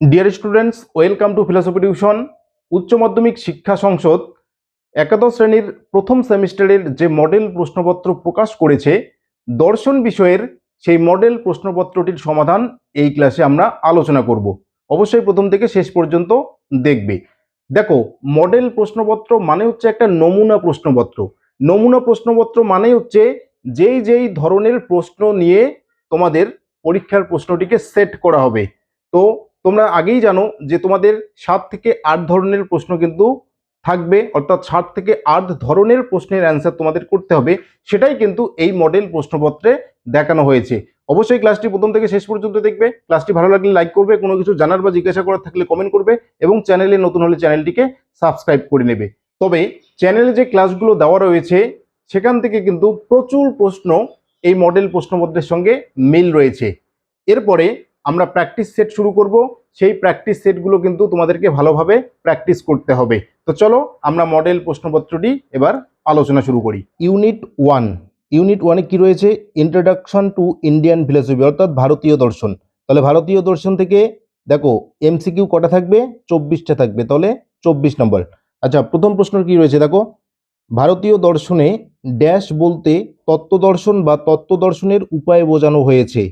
Dear students welcome to philosophy tuition উচ্চ মাধ্যমিক শিক্ষা সংসদ একাদশ শ্রেণির প্রথম সেমিস্টারের যে মডেল প্রশ্নপত্র প্রকাশ করেছে দর্শন বিষয়ের সেই মডেল প্রশ্নপত্রটির সমাধান এই ক্লাসে আমরা আলোচনা করব অবশ্যই প্রথম থেকে শেষ পর্যন্ত দেখবে দেখো মডেল প্রশ্নপত্র মানে হচ্ছে একটা নমুনা প্রশ্নপত্র নমুনা প্রশ্নপত্র মানে হচ্ছে যেই যেই ধরনের প্রশ্ন নিয়ে তোমাদের পরীক্ষার প্রশ্নটিকে সেট করা হবে তো তোমরা আগেই জানো যে তোমাদের সাত থেকে আট ধরনের প্রশ্ন কিন্তু থাকবে, অর্থাৎ সাত থেকে আট ধরনের প্রশ্নের অ্যান্সার তোমাদের করতে হবে। সেটাই কিন্তু এই মডেল প্রশ্নপত্রে দেখানো হয়েছে। অবশ্যই ক্লাসটি প্রথম থেকে শেষ পর্যন্ত দেখবে। ক্লাসটি ভালো লাগলে লাইক করবে, কোনো কিছু জানার বা জিজ্ঞাসা করার থাকলে কমেন্ট করবে এবং চ্যানেলে নতুন হলে চ্যানেলটিকে সাবস্ক্রাইব করে নেবে। তবে চ্যানেলে যে ক্লাসগুলো দেওয়া রয়েছে, সেখান থেকে কিন্তু প্রচুর প্রশ্ন এই মডেল প্রশ্নপত্রের সঙ্গে মিল রয়েছে। এরপরে আমরা প্র্যাকটিস সেট শুরু করব। সেই প্র্যাকটিস সেটগুলো কিন্তু তোমাদেরকে ভালোভাবে প্র্যাকটিস করতে হবে। তো চলো আমরা মডেল প্রশ্নপত্রটি এবার আলোচনা শুরু করি। ইউনিট ওয়ান ইউনিট ওয়ানে কি রয়েছে? ইন্ট্রোডাকশন টু ইন্ডিয়ান ফিলোসফি অর্থাৎ ভারতীয় দর্শন। তাহলে ভারতীয় দর্শন থেকে, দেখো এমসিকিউ কটা থাকবে? চব্বিশটা থাকবে। তাহলে চব্বিশ নম্বর। আচ্ছা প্রথম প্রশ্ন কি রয়েছে? দেখো, ভারতীয় দর্শনে ড্যাশ বলতে তত্ত্ব দর্শন বা তত্ত্ব দর্শনের উপায় বোঝানো হয়েছে।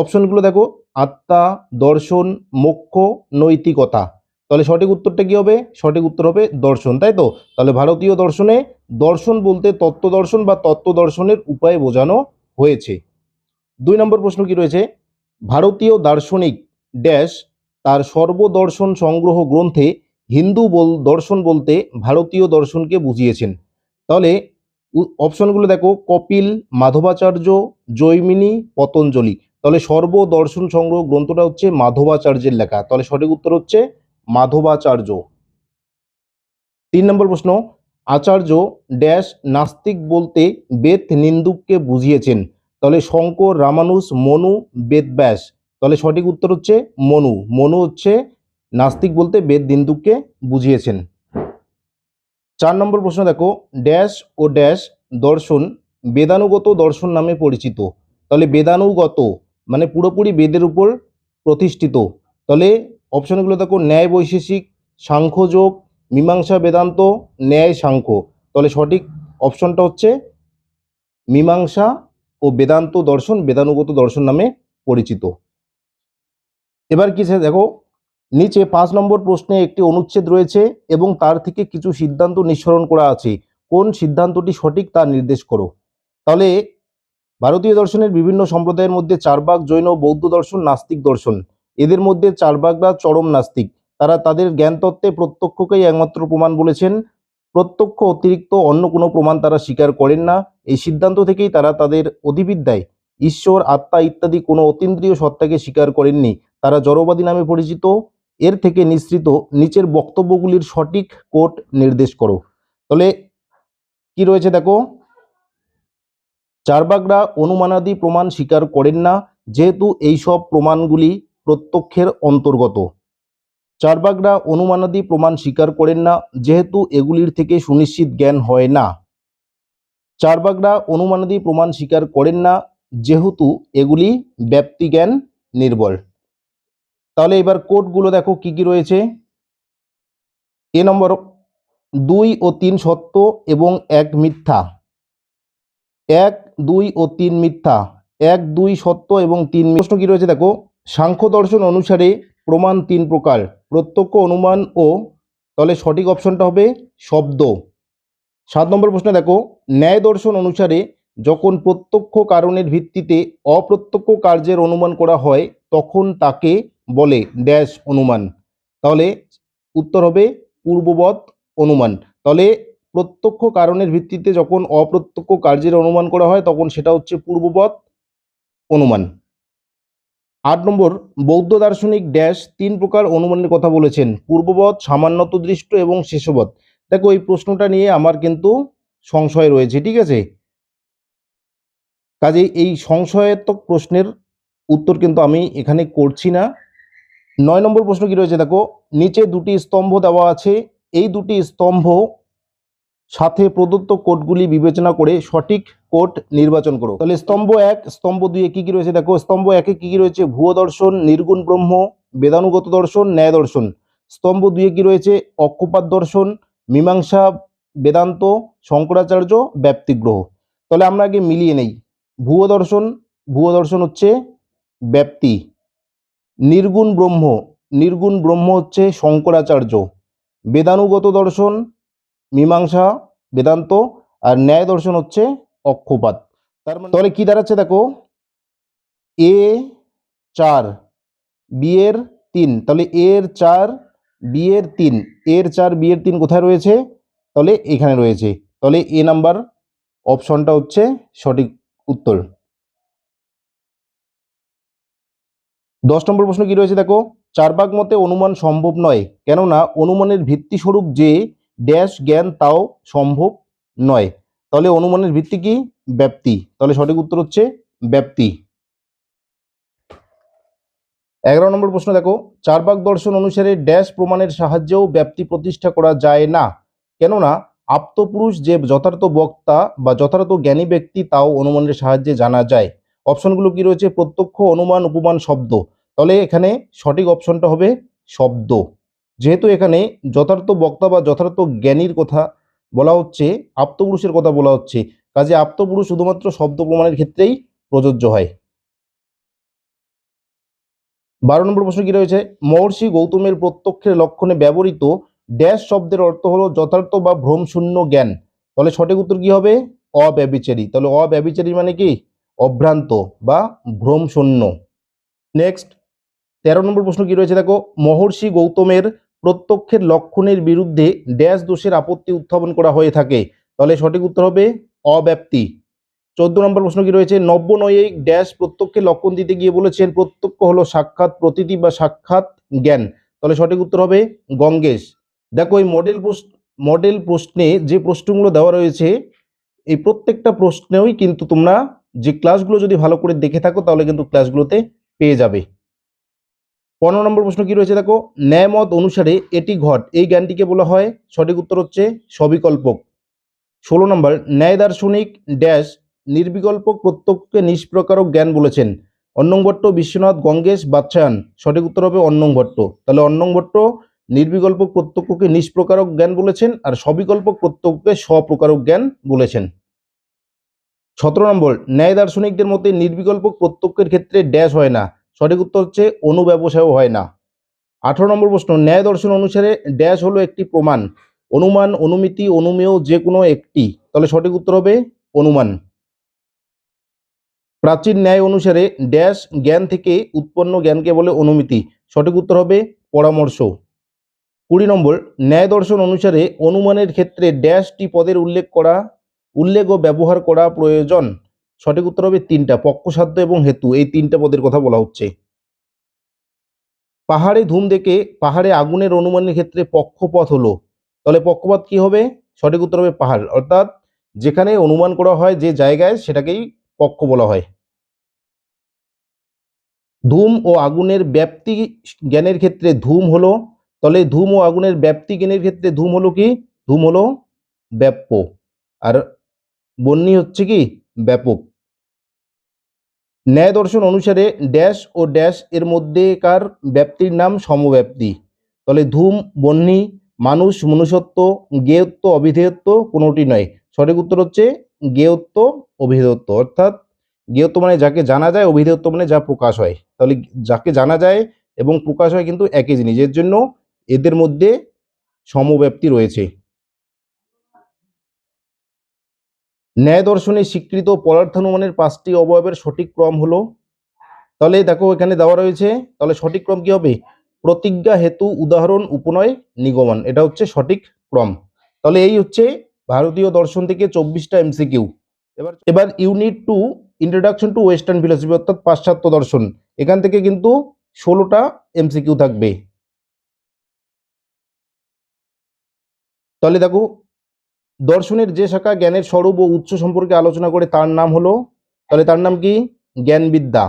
অপশনগুলো দেখো, আত্মা, দর্শন, মোক্ষ, নৈতিকতা। তাহলে সঠিক উত্তরটা কি হবে? সঠিক উত্তর হবে দর্শন, তাই তো? তাহলে ভারতীয় দর্শনে দর্শন বলতে তত্ত্ব দর্শন বা তত্ত্ব দর্শনের উপায় বোঝানো হয়েছে। দুই নম্বর প্রশ্ন কি রয়েছে? ভারতীয় দার্শনিক ড্যাশ তার সর্বদর্শন সংগ্রহ গ্রন্থে হিন্দু বল, দর্শন বলতে ভারতীয় দর্শনকে বুঝিয়েছেন। তাহলে অপশনগুলো দেখো, কপিল, মাধবাচার্য, জৈমিনী, পতঞ্জলি। তাহলে সর্বদর্শন সংগ্রহ গ্রন্থটা হচ্ছে মাধবাচার্যের লেখা। তাহলে সঠিক উত্তর হচ্ছে মাধবাচার্য। তিন নম্বর প্রশ্ন, আচার্য ড্যাশ নাস্তিক বলতে বেদ নিন্দুককে বুঝিয়েছেন। তাহলে শঙ্কর রামানুষ মনু বেদব্যাস তাহলে সঠিক উত্তর হচ্ছে মনু। মনু হচ্ছে নাস্তিক বলতে বেদ নিন্দুককে বুঝিয়েছেন। চার নম্বর প্রশ্ন দেখো, ড্যাশ ও ড্যাশ দর্শন বেদানুগত দর্শন নামে পরিচিত। তাহলে বেদানুগত মানে পুরোপুরি বেদের উপর প্রতিষ্ঠিত। তাহলে অপশনগুলো দেখো ন্যায় বৈশেষিক সাংখ্যযোগ মীমাংসা বেদান্ত, ন্যায় সাংখ্য। তাহলে সঠিক অপশনটা হচ্ছে মীমাংসা ও বেদান্ত দর্শন, বেদানুগত দর্শন নামে পরিচিত। এবার কি দেখো, নিচে পাঁচ নম্বর প্রশ্নে একটি অনুচ্ছেদ রয়েছে এবং তার থেকে কিছু সিদ্ধান্ত নিঃসরণ করা আছে। কোন সিদ্ধান্তটি সঠিক তা নির্দেশ করো। তাহলে ভারতীয় দর্শনের বিভিন্ন সম্প্রদায়ের মধ্যে চারবাক জৈন, বৌদ্ধ দর্শন, নাস্তিক দর্শন। এদের মধ্যে চারবাকরা চরম নাস্তিক। তারা তাদের জ্ঞান তত্ত্বে প্রত্যক্ষকেই একমাত্র প্রমাণ বলেছেন। প্রত্যক্ষ, অতিরিক্ত, অন্য কোনো প্রমাণ তারা স্বীকার করেন না। এই সিদ্ধান্ত থেকেই তারা তাদের অধিবিদ্যায় ঈশ্বর, আত্মা ইত্যাদি কোনো অতীন্দ্রিয় সত্তাকে স্বীকার করেননি। তারা জড়বাদী নামে পরিচিত। এর থেকে নিঃসৃত নিচের বক্তব্যগুলির সঠিক কোট নির্দেশ করো। তাহলে কি রয়েছে দেখো? চারবাগরা অনুমানাদি প্রমাণ স্বীকার করেন না, যেহেতু এইসব প্রমাণগুলি প্রত্যক্ষের অন্তর্গত। চারবাগরা অনুমানাদি প্রমাণ স্বীকার করেন না, যেহেতু এগুলির থেকে সুনিশ্চিত জ্ঞান হয় না। চারবাগরা অনুমানাদি প্রমাণ স্বীকার করেন না, যেহেতু এগুলি ব্যাপ্তি জ্ঞান নির্বল। তাহলে এবার কোডগুলো দেখো কি কি রয়েছে। এ নম্বর, দুই ও তিন সত্য এবং এক মিথ্যা। এক, দুই ও তিন মিথ্যা। এক, দুই সত্য এবং তিন প্রশ্ন কী রয়েছে দেখো? সাংখ্য দর্শন অনুসারে প্রমাণ তিন প্রকার। প্রত্যক্ষ অনুমান ও তাহলে সঠিক অপশনটা হবে শব্দ। সাত নম্বর প্রশ্ন দেখো, ন্যায় দর্শন অনুসারে যখন প্রত্যক্ষ কারণের ভিত্তিতে অপ্রত্যক্ষ কার্যের অনুমান করা হয়, তখন তাকে বলে ড্যাশ অনুমান। তাহলে উত্তর হবে পূর্ববৎ অনুমান। তাহলে প্রত্যক্ষ কারণের ভিত্তিতে যখন অপ্রত্যক্ষ কার্যের অনুমান করা হয়, তখন সেটা হচ্ছে পূর্ববৎ অনুমান। আট নম্বর, বৌদ্ধ দার্শনিক ড্যাশ তিন প্রকার অনুমানের কথা বলেছেন, পূর্ববৎ, সামান্যত দৃষ্ট এবং শেষবৎ। দেখো, এই প্রশ্নটা নিয়ে আমার কিন্তু সংশয় রয়েছে, ঠিক আছে? কাজেই এই সংশয়াত্মক প্রশ্নের উত্তর কিন্তু আমি এখানে করছি না। নয় নম্বর প্রশ্ন কি রয়েছে? দেখো, নিচে দুটি স্তম্ভ দেওয়া আছে, এই দুটি স্তম্ভ সাথে প্রদত্ত কোডগুলি বিবেচনা করে সঠিক কোড নির্বাচন করো। তাহলে স্তম্ভ এক, স্তম্ভ দুইয়ে কি কি রয়েছে? দেখো, স্তম্ভ একে কি কি রয়েছে? ভুয় দর্শন, নির্গুণ ব্রহ্ম, বেদানুগত দর্শন, ন্যায় দর্শন। স্তম্ভ দুয়ে কি রয়েছে? অক্ষপাত দর্শন, মীমাংসা, বেদান্ত, শঙ্করাচার্য, ব্যাপ্তিগ্রহ। তাহলে আমরা আগে মিলিয়ে নেই। ভুয় দর্শন ভুয় দর্শন হচ্ছে ব্যাপ্তি। নির্গুণ ব্রহ্ম নির্গুণ ব্রহ্ম হচ্ছে শঙ্করাচার্য। বেদানুগত দর্শন মীমাংসা বেদান্ত আর ন্যায় দর্শন হচ্ছে অক্ষপাত। তার মানে তাহলে কি দাঁড়াচ্ছে দেখো? এ চার বি এর তিন। তাহলে এর চার বি এর তিন। এর চার বি এর তিন কোথায় রয়েছে? তাহলে এখানে রয়েছে। তাহলে এ নাম্বার অপশনটা হচ্ছে সঠিক উত্তর। দশ নম্বর প্রশ্ন কি রয়েছে দেখো? চার ভাগ মতে অনুমান সম্ভব নয়। কেননা অনুমানের ভিত্তি স্বরূপ যে ড্যাশ জ্ঞান তাও সম্ভব নয়। তাহলে অনুমানের ভিত্তি কি? ব্যাপ্তি। তাহলে সঠিক উত্তর হচ্ছে ব্যাপ্তি। এগারো নম্বর প্রশ্ন দেখো চার ভাগ দর্শন অনুসারে ড্যাশ প্রমাণের সাহায্যেও ব্যাপ্তি প্রতিষ্ঠা করা যায় না। কেননা, আপ্তপুরুষ যে যথার্থ বক্তা বা যথার্থ জ্ঞানী ব্যক্তি তাও অনুমানের সাহায্যে জানা যায়। অপশনগুলো কি রয়েছে? প্রত্যক্ষ, অনুমান, উপমান, শব্দ। তাহলে এখানে সঠিক অপশনটা হবে শব্দ। যেহেতু এখানে যথার্থ বক্তা বা যথার্থ জ্ঞানীর কথা বলা হচ্ছে, আপ্তপুরুষের কথা বলা হচ্ছে, কাজে আপ্তপুরুষ শুধুমাত্র শব্দ প্রমাণের ক্ষেত্রেই প্রযোজ্য হয়। বারো নম্বর প্রশ্ন কি রয়েছে? মহর্ষি গৌতমের প্রত্যক্ষের লক্ষণে ব্যবহৃত ড্যাশ শব্দের অর্থ হলো যথার্থ বা ভ্রমশূন্য জ্ঞান। তাহলে সঠিক উত্তর কি হবে? অব্যবিচারী। তাহলে অব্যবিচারী মানে কি? অভ্রান্ত বা ভ্রমশূন্য। নেক্সট, তেরো নম্বর প্রশ্ন কি রয়েছে দেখো? মহর্ষি গৌতমের প্রত্যক্ষের লক্ষণের বিরুদ্ধে ড্যাশ দোষের আপত্তি উত্থাপন করা হয়ে থাকে। তাহলে সঠিক উত্তর হবে অব্যাপ্তি চোদ্দ নম্বর প্রশ্ন কি রয়েছে? নব্য নব্যনয়িক ড্যাশ প্রত্যক্ষের লক্ষণ দিতে গিয়ে বলেছেন, প্রত্যক্ষ হলো সাক্ষাৎ, প্রতীতি বা সাক্ষাৎ জ্ঞান। তাহলে সঠিক উত্তর হবে গঙ্গেশ। দেখো, এই মডেল মডেল প্রশ্নে যে প্রশ্নগুলো দেওয়া রয়েছে, এই প্রত্যেকটা প্রশ্নেই কিন্তু তোমরা যে ক্লাসগুলো যদি ভালো করে দেখে থাকো, তাহলে কিন্তু ক্লাসগুলোতে পেয়ে যাবে। পনেরো নম্বর প্রশ্ন কি রয়েছে দেখো? ন্যায়মত অনুসারে এটি ঘট। এই জ্ঞানটিকে বলা হয়, সঠিক উত্তর হচ্ছে সবিকল্পক। ষোলো নম্বর, ন্যায় দার্শনিক ড্যাশ নির্বিকল্প প্রত্যক্ষকে নিষ্প্রকারক জ্ঞান বলেছেন। অন্নং ভট্ট, বিশ্বনাথ গঙ্গেশ বাচ্চায়ন সঠিক উত্তর হবে অন্নং ভট্ট। তাহলে অন্নং ভট্ট নির্বিকল্প প্রত্যক্ষকে নিষ্প্রকারক জ্ঞান বলেছেন আর সবিকল্প প্রত্যক্ষকে স্বপ্রকারক জ্ঞান বলেছেন। সতেরো নম্বর, ন্যায় দার্শনিকদের মতে নির্বিকল্প প্রত্যক্ষের ক্ষেত্রে ড্যাশ হয় না। সঠিক উত্তর হচ্ছে অনুব্যবসায়ও হয় না। আঠারো নম্বর প্রশ্ন, ন্যায় দর্শন অনুসারে ড্যাশ হলো একটি প্রমাণ। অনুমান, অনুমিতি, অনুমেয় যে কোনো একটি। তাহলে সঠিক উত্তর হবে অনুমান। প্রাচীন ন্যায় অনুসারে ড্যাশ জ্ঞান থেকে উৎপন্ন জ্ঞানকে বলে অনুমিতি। সঠিক উত্তর হবে পরামর্শ। কুড়ি নম্বর, ন্যায় দর্শন অনুসারে অনুমানের ক্ষেত্রে ড্যাশটি পদের উল্লেখ করা, উল্লেখ ও ব্যবহার করা প্রয়োজন। সঠিক উত্তর হবে তিনটা, পক্ষসাধ্য এবং হেতু। এই তিনটা পদের কথা বলা হচ্ছে। পাহাড়ে ধূম দেখে পাহাড়ে আগুনের অনুমানের ক্ষেত্রে পক্ষপথ হলো। তাহলে পক্ষপাত কি হবে? সঠিক উত্তর হবে পাহাড়। অর্থাৎ যেখানে অনুমান করা হয় যে জায়গায় সেটাকেই পক্ষ বলা হয়। ধূম ও আগুনের ব্যাপ্তি জ্ঞানের ক্ষেত্রে ধূম হলো। তাহলে ধূম ও আগুনের ব্যাপ্তি জ্ঞানের ক্ষেত্রে ধূম হলো কি? ধূম হলো ব্যাপ্য। আর বন্যী হচ্ছে কি? ব্যাপক। ন্যায় দর্শন অনুসারে ড্যাশ ও ড্যাশ এর মধ্যেকার ব্যাপ্তির নাম সমব্যাপ্তি তাহলে ধূম বন্যী মানুষ, মনুষ্যত্ব, জ্ঞেয়ত্ব, অবিধেয়ত্ব কোনোটি নয়। সঠিক উত্তর হচ্ছে জ্ঞেয়ত্ব অভিধেয়ত্ব অর্থাৎ জ্ঞেয়ত্ব মানে যাকে জানা যায় অভিধেয়ত্ব মানে যা প্রকাশ হয়। তাহলে যাকে জানা যায় এবং প্রকাশ হয় কিন্তু একই জিনিস। এর জন্য এদের মধ্যে সমব্যাপ্তি রয়েছে। ন্যায় দর্শনে স্বীকৃত পদার্থানুমানের পাঁচটি অবয়বের সঠিক ক্রম হলো। তাহলে দেখো এখানে দেওয়া রয়েছে, তাহলে সঠিক ক্রম কি হবে? প্রতিজ্ঞা হেতু, উদাহরণ, উপনয়, নিগমন, এটা হচ্ছে সঠিক ক্রম। তাহলে এই হচ্ছে ভারতীয় দর্শন থেকে চব্বিশটা এমসিকিউ। এবার এবার unit two introduction to western philosophy অর্থাৎ পাশ্চাত্য দর্শন, এখান থেকে কিন্তু ষোলোটা এমসিকিউ থাকবে। তাহলে দেখো দর্শনের যে শাখা জ্ঞানের স্বরূপ ও উৎস সম্পর্কে আলোচনা করে তার নাম হলো, তাহলে তার নাম কি? জ্ঞানবিদ্যা।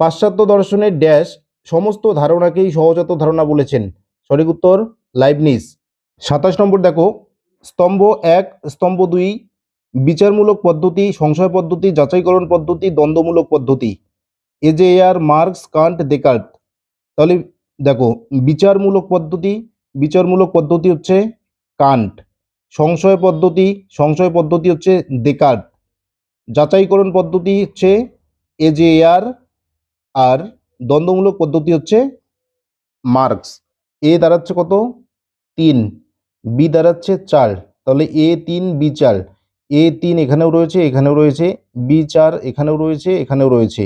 পাশ্চাত্য দর্শনের ড্যাশ সমস্ত ধারণাকেই সহজাত ধারণা বলেছেন। সঠিক উত্তর লাইবনিস সাতাশ নম্বর দেখো, স্তম্ভ এক, স্তম্ভ দুই, বিচারমূলক পদ্ধতি, সংশয় পদ্ধতি, যাচাইকরণ পদ্ধতি, দ্বন্দ্বমূলক পদ্ধতি। A J Ayer, Marx, Kant, Descartes. তাহলে দেখো, বিচারমূলক পদ্ধতি বিচারমূলক পদ্ধতি হচ্ছে কান্ট। সংশয় পদ্ধতি সংশয় পদ্ধতি হচ্ছে দেকার্ট যাচাইকরণ পদ্ধতি হচ্ছে এজেআর আর দ্বন্দ্বমূলক পদ্ধতি হচ্ছে মার্কস এ দাঁড়াচ্ছে কত? তিন। বি দাঁড়াচ্ছে চার। তাহলে এ তিন বি চার। এ তিন এখানেও রয়েছে এখানেও রয়েছে। বি চার এখানেও রয়েছে এখানেও রয়েছে।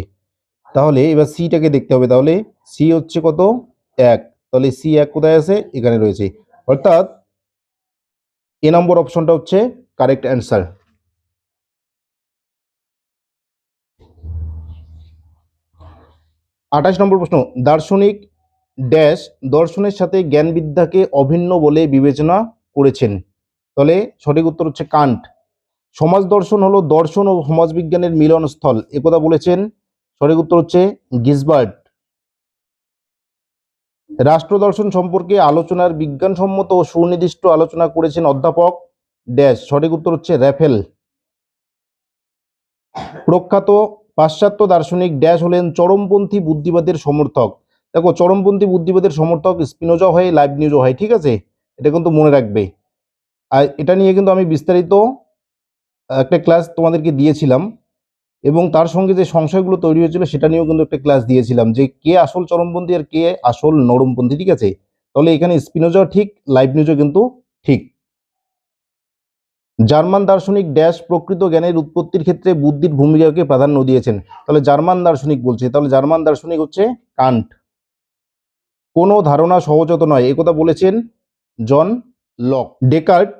তাহলে এবার সিটাকে দেখতে হবে। তাহলে সি হচ্ছে কত? এক। তাহলে সি এক কোথায় আছে? এখানে রয়েছে। অর্থাৎ এ নম্বর অপশনটা হচ্ছে কারেক্ট অ্যান্সার আঠাশ নম্বর প্রশ্ন, দার্শনিক ড্যাশ দর্শনের সাথে জ্ঞানবিদ্যাকে অভিন্ন বলে বিবেচনা করেছেন। তাহলে সঠিক উত্তর হচ্ছে কান্ট। সমাজ দর্শন হলো দর্শন ও সমাজবিজ্ঞানের মিলনস্থল। একথা বলেছেন, সঠিক উত্তর হচ্ছে গিসবার্ট। রাষ্ট্র দর্শন সম্পর্কে আলোচনার বিজ্ঞানসম্মত ও সুনির্দিষ্ট আলোচনা করেছেন অধ্যাপক ড্যাশ। সঠিক উত্তর হচ্ছে র্যাফেল। প্রখ্যাত পাশ্চাত্য দার্শনিক ড্যাশ হলেন চরমপন্থী বুদ্ধিবাদের সমর্থক। দেখো, চরমপন্থী বুদ্ধিবাদের সমর্থক স্পিনোজা হয় লাইভ নিউজও হয়, ঠিক আছে? এটা কিন্তু মনে রাখবে। আর এটা নিয়ে কিন্তু আমি বিস্তারিত একটা ক্লাস তোমাদেরকে দিয়েছিলাম। এবং তার সঙ্গে যে সংশয়গুলো তৈরি হয়েছিল সেটা নিয়েও কিন্তু একটা ক্লাস দিয়েছিলাম যে কে আসল চরমপন্থী আর কে আসল নরমপন্থী, ঠিক আছে? তাহলে এখানে স্পিনোজা ঠিক লাইভ নিউজও কিন্তু ঠিক। জার্মান দার্শনিক ড্যাশ প্রকৃত জ্ঞানের উৎপত্তির ক্ষেত্রে বুদ্ধির ভূমিকাকে প্রাধান্য দিয়েছেন। তাহলে জার্মান দার্শনিক বলছে, তাহলে জার্মান দার্শনিক হচ্ছে কান্ট। কোনো ধারণা সহজত নয় একথা বলেছেন জন লক। ডেকার্ট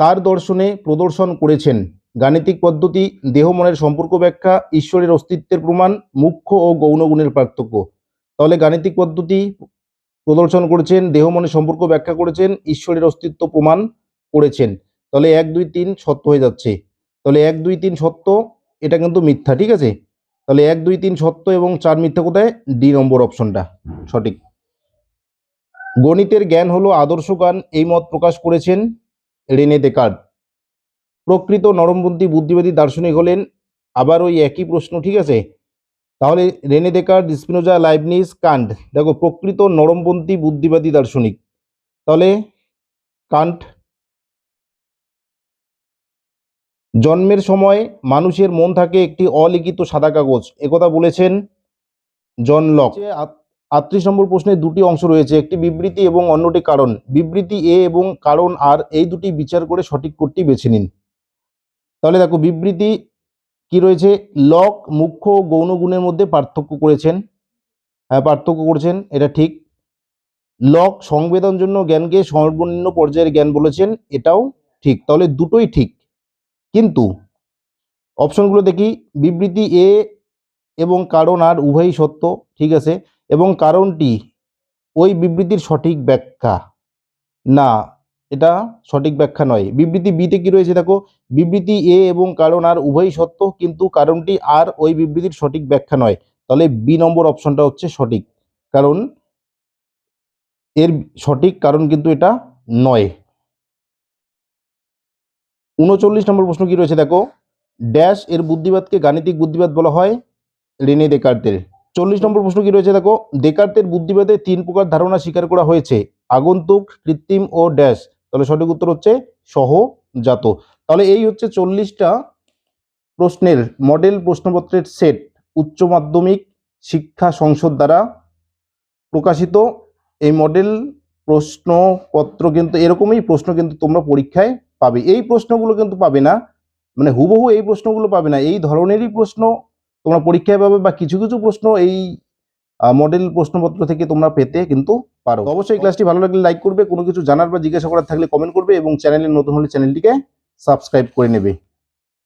তার দর্শনে প্রদর্শন করেছেন। গাণিতিক পদ্ধতি, দেহ মনের সম্পর্ক ব্যাখ্যা, ঈশ্বরের অস্তিত্বের প্রমাণ, মুখ্য ও গৌণ গুণের পার্থক্য। তাহলে গাণিতিক পদ্ধতি প্রদর্শন করেছেন, দেহ মনের সম্পর্ক ব্যাখ্যা করেছেন, ঈশ্বরের অস্তিত্ব প্রমাণ করেছেন। তাহলে এক, দুই, তিন সত্য হয়ে যাচ্ছে। তাহলে এক, দুই, তিন সত্য, এটা কিন্তু মিথ্যা, ঠিক আছে? তাহলে এক, দুই, তিন সত্য এবং চার মিথ্যা কোথায়? ডি নম্বর অপশনটা, সঠিক। গণিতের জ্ঞান হলো আদর্শ জ্ঞান, এই মত প্রকাশ করেছেন রেনে দেকার্ড প্রকৃত নরমপন্থী বুদ্ধিবাদী দার্শনিক হলেন। আবার ওই একই প্রশ্ন ঠিক আছে? তাহলে Rene Descartes Spinoza Leibniz Kant. দেখো প্রকৃত নরমপন্থী বুদ্ধিবাদী দার্শনিক। তাহলে কান্ট জন্মের সময় মানুষের মন থাকে একটি অলিখিত সাদা কাগজ। একথা বলেছেন জন লক। আটত্রিশ নম্বর প্রশ্নে দুটি অংশ রয়েছে একটি বিবৃতি এবং অন্যটি কারণ। বিবৃতি এ এবং কারণ আর এই দুটি বিচার করে সঠিক কোডটি বেছে নিন। তাহলে দেখো বিবৃতি কি রয়েছে? লক, মুখ্য গৌণ গুণের মধ্যে পার্থক্য করেছেন। হ্যাঁ পার্থক্য করেছেন, এটা ঠিক। লক সংবেদনজন্য জ্ঞানকে সর্বনিম্ন পর্যায়ের জ্ঞান বলেছেন, এটাও ঠিক। তাহলে দুটোই ঠিক। কিন্তু অপশনগুলো দেখি, বিবৃতি এ এবং কারণ আর উভয়ই সত্য, ঠিক আছে? এবং কারণটি ওই বিবৃতির সঠিক ব্যাখ্যা। না এটা সঠিক ব্যাখ্যা নয়। বিবৃতি বিতে কি রয়েছে দেখো? বিবৃতি এ এবং কারণ আর উভয়ই সত্য, কিন্তু কারণটি আর ওই বিবৃতির সঠিক ব্যাখ্যা নয়। তাহলে বি নম্বর অপশনটা হচ্ছে সঠিক। কারণ এর সঠিক কারণ কিন্তু এটা নয়। উনচল্লিশ নম্বর প্রশ্ন কি রয়েছে দেখো? ড্যাশ এর বুদ্ধিবাদকে গাণিতিক বুদ্ধিবাদ বলা হয় রেনে দেকার্তের চল্লিশ নম্বর প্রশ্ন কি রয়েছে দেখো? দেকার্তের বুদ্ধিবাদে তিন প্রকার ধারণা স্বীকার করা হয়েছে। আগন্তুক, কৃত্রিম ও ড্যাশ। তাহলে সঠিক উত্তর হচ্ছে সহজাত। তাহলে এই হচ্ছে চল্লিশটা প্রশ্নের মডেল প্রশ্নপত্রের সেট উচ্চ মাধ্যমিক শিক্ষা সংসদ দ্বারা প্রকাশিত। এই মডেল প্রশ্নপত্র কিন্তু, এরকমই প্রশ্ন কিন্তু তোমরা পরীক্ষায় পাবে। এই প্রশ্নগুলো কিন্তু পাবে না মানে হুবহু এই প্রশ্নগুলো পাবে না। এই ধরনেরই প্রশ্ন তোমরা পরীক্ষায় পাবে বা কিছু কিছু প্রশ্ন এই মডেল প্রশ্নপত্র থেকে তোমরা পেতে কিন্তু পারো। অবশ্যই ক্লাসটি ভালো লাগলে লাইক করবে, কোনো কিছু জানার বা জিজ্ঞাসা করার থাকলে কমেন্ট করবে এবং চ্যানেলে নতুন হলে চ্যানেলটিকে সাবস্ক্রাইব করে নেবে।